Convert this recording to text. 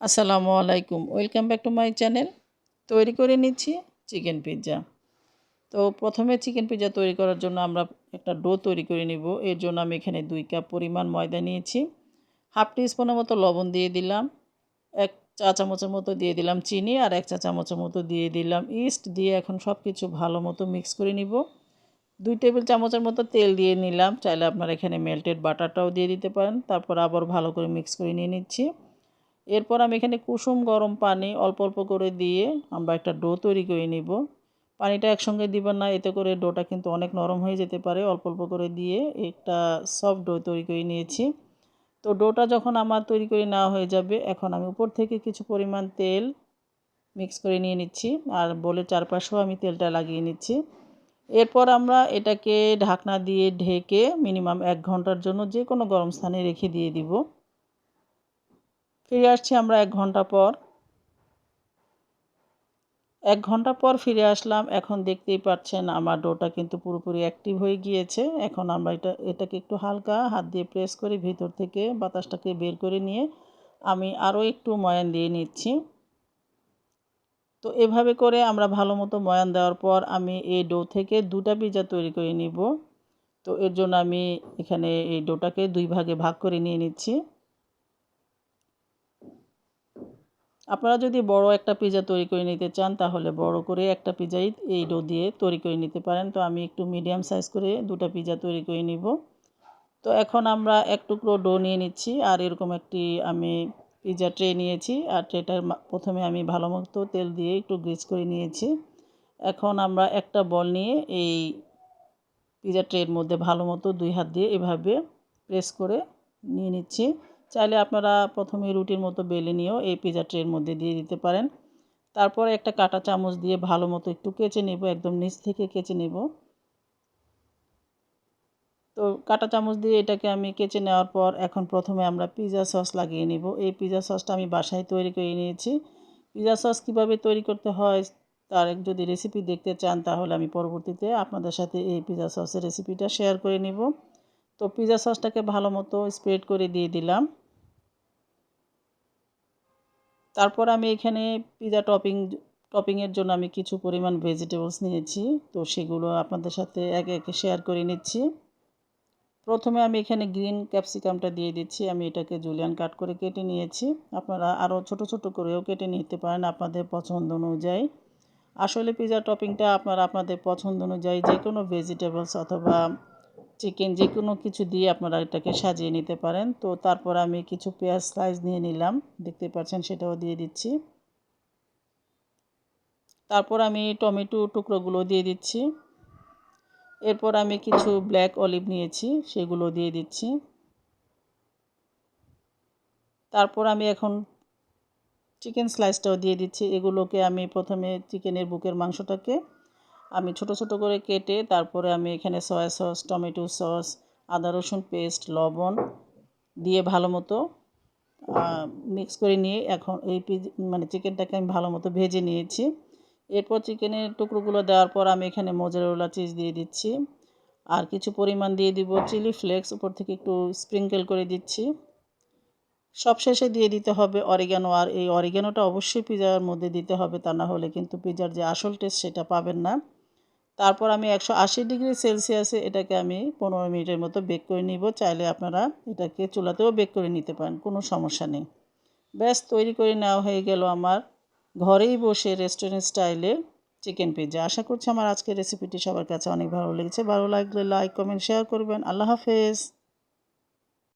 আসসালামু আলাইকুম। Welcome back to my channel তৈরি করে নিচ্ছি চিকেন পিৎজা তো প্রথমে চিকেন পিৎজা তৈরি করার জন্য আমরা একটা ডো তৈরি করে নিব। এর জন্য আমি এখানে দুই কাপ পরিমাণ ময়দা নিয়েছি। হাফ টিস্পুনের মতো লবণ দিয়ে দিলাম। এক চা চামচের মতো দিয়ে দিলাম চিনি আর এক চা চামচের মতো দিয়ে দিলাম ইস্ট দিয়ে এখন সব কিছু ভালো মতো মিক্স করে নিব। দুই টেবিল চামচের মতো তেল দিয়ে নিলাম। চাইলে আপনারা এখানে মেল্টেড বাটারটাও দিয়ে দিতে পারেন। তারপর আবার ভালো করে মিক্স করে নিয়ে নিচ্ছি। এরপর আমি এখানে কুসুম গরম পানি অল্প অল্প করে দিয়ে আমরা একটা ডো তৈরি করে নিব। পানিটা একসঙ্গে দিবেন না, এতে করে ডোটা কিন্তু অনেক নরম হয়ে যেতে পারে। অল্প অল্প করে দিয়ে একটা সফট ডো তৈরি করে নিয়েছি। তো ডোটা যখন আমার তৈরি করে নেওয়া হয়ে যাবে, এখন আমি উপর থেকে কিছু পরিমাণ তেল মিক্স করে নিয়ে নিচ্ছি আর বলে চারপাশেও আমি তেলটা লাগিয়ে নিচ্ছি। এরপর আমরা এটাকে ঢাকনা দিয়ে ঢেকে মিনিমাম এক ঘণ্টার জন্য যে কোনো গরম স্থানে রেখে দিয়ে দিব। ফিরে আসছি আমরা এক ঘণ্টা পর। এক ঘণ্টা পর ফিরে আসলাম। এখন দেখতেই পাচ্ছেন আমার ডোটা কিন্তু পুরোপুরি অ্যাক্টিভ হয়ে গিয়েছে। এখন আমরা এটা, এটাকে একটু হালকা হাত দিয়ে প্রেস করে ভিতর থেকে বাতাসটাকে বের করে নিয়ে আমি আরও একটু ময়ান দিয়ে নিচ্ছি। তো এভাবে করে আমরা ভালো মতো ময়ান দেওয়ার পর আমি এই ডো থেকে দুটা পিজা তৈরি করে নিব। তো এর জন্য আমি এখানে এই ডোটাকে দুই ভাগে ভাগ করে নিয়ে নিচ্ছি। আপনারা যদি বড় একটা পিজা তৈরি করে নিতে চান, তাহলে বড় করে একটা পিজাই এই ডো দিয়ে তৈরি করে নিতে পারেন। তো আমি একটু মিডিয়াম সাইজ করে দুটা পিজা তৈরি করে নিব। তো এখন আমরা এক টুকরো ডো নিয়ে নিচ্ছি, আর এরকম একটি আমি পিজা ট্রে নিয়েছি, আর ট্রেটার প্রথমে আমি ভালো মতো তেল দিয়ে একটু গ্রিজ করে নিয়েছি। এখন আমরা একটা বল নিয়ে এই পিজা ট্রের মধ্যে ভালো মতো দুই হাত দিয়ে এভাবে প্রেস করে নিয়ে নিচ্ছি। চাইলে আপনারা প্রথমে রুটির মতো বেলে নিয়েও এই পিজা ট্রের মধ্যে দিয়ে দিতে পারেন। তারপরে একটা কাটা চামচ দিয়ে ভালো মতো একটু কেচে নেব, একদম নিচ থেকে কেচে নেব। তো কাটা চামচ দিয়ে এটাকে আমি কেচে নেওয়ার পর এখন প্রথমে আমরা পিজা সস লাগিয়ে নেব। এই পিজা সসটা আমি বাসায় তৈরি করে নিয়েছি। পিজা সস কীভাবে তৈরি করতে হয়, তার যদি রেসিপি দেখতে চান, তাহলে আমি পরবর্তীতে আপনাদের সাথে এই পিজা সসের রেসিপিটা শেয়ার করে নিব। তো পিজা সসটাকে ভালো মতো স্প্রেড করে দিয়ে দিলাম। তারপর আমি এখানে পিজা টপিং টপিংয়ের জন্য আমি কিছু পরিমাণ ভেজিটেবলস নিয়েছি। তো সেগুলো আপনাদের সাথে একে একে শেয়ার করে নিচ্ছি। প্রথমে আমি এখানে গ্রিন ক্যাপসিকামটা দিয়ে দিচ্ছি। আমি এটাকে জুলিয়ান কাট করে কেটে নিয়েছি। আপনারা আরও ছোট ছোট করেও কেটে নিতে পারেন আপনাদের পছন্দ অনুযায়ী। আসলে পিজা টপিংটা আপনারা আপনাদের পছন্দ অনুযায়ী যে কোনো ভেজিটেবলস অথবা চিকেন যে কোনো কিছু দিয়ে আপনারা এটাকে সাজিয়ে নিতে পারেন। তো তারপর আমি কিছু পেঁয়াজ স্লাইস নিয়ে নিলাম। দেখতে পাচ্ছেন সেটাও দিয়ে দিচ্ছি। তারপর আমি টমেটো টুকরোগুলো দিয়ে দিচ্ছি। এরপর আমি কিছু ব্ল্যাক অলিভ নিয়েছি, সেগুলো দিয়ে দিচ্ছি। তারপর আমি এখন চিকেন স্লাইসটাও দিয়ে দিচ্ছি। এগুলোকে আমি প্রথমে চিকেনের বুকের মাংসটাকে আমি ছোট ছোট করে কেটে তারপরে আমি এখানে সয়া সস টমেটো সস আদা রসুন পেস্ট লবণ দিয়ে ভালো মতো মিক্স করে নিয়ে এখন এই মানে চিকেনটাকে আমি ভালো মতো ভেজে নিয়েছি। এরপর চিকেনের টুকরোগুলো দেওয়ার পর আমি এখানে মোজারেলা চিজ দিয়ে দিচ্ছি। আর কিছু পরিমাণ দিয়ে দিব চিলি ফ্লেক্স উপর থেকে একটু স্প্রিঙ্কেল করে দিচ্ছি। সব শেষে দিয়ে দিতে হবে অরিগানো আর এই অরিগানোটা অবশ্যই পিজার মধ্যে দিতে হবে, তা না হলে কিন্তু পিজার যে আসল টেস্ট সেটা পাবেন না। তারপর আমি একশো আশি ডিগ্রি সেলসিয়াসে এটাকে আমি পনেরো মিনিটের মতো বেক করে নিব। চাইলে আপনারা এটাকে চুলাতেও বেক করে নিতে পারেন, কোনো সমস্যা নেই। ব্যাস, তৈরি করে নেওয়া হয়ে গেল আমার ঘরেই বসে রেস্টুরেন্ট স্টাইলে চিকেন পিৎজা আশা করছি আমার আজকের রেসিপিটি সবার কাছে অনেক ভালো লেগেছে। ভালো লাগলে লাইক, কমেন্ট, শেয়ার করবেন। আল্লাহ হাফেজ।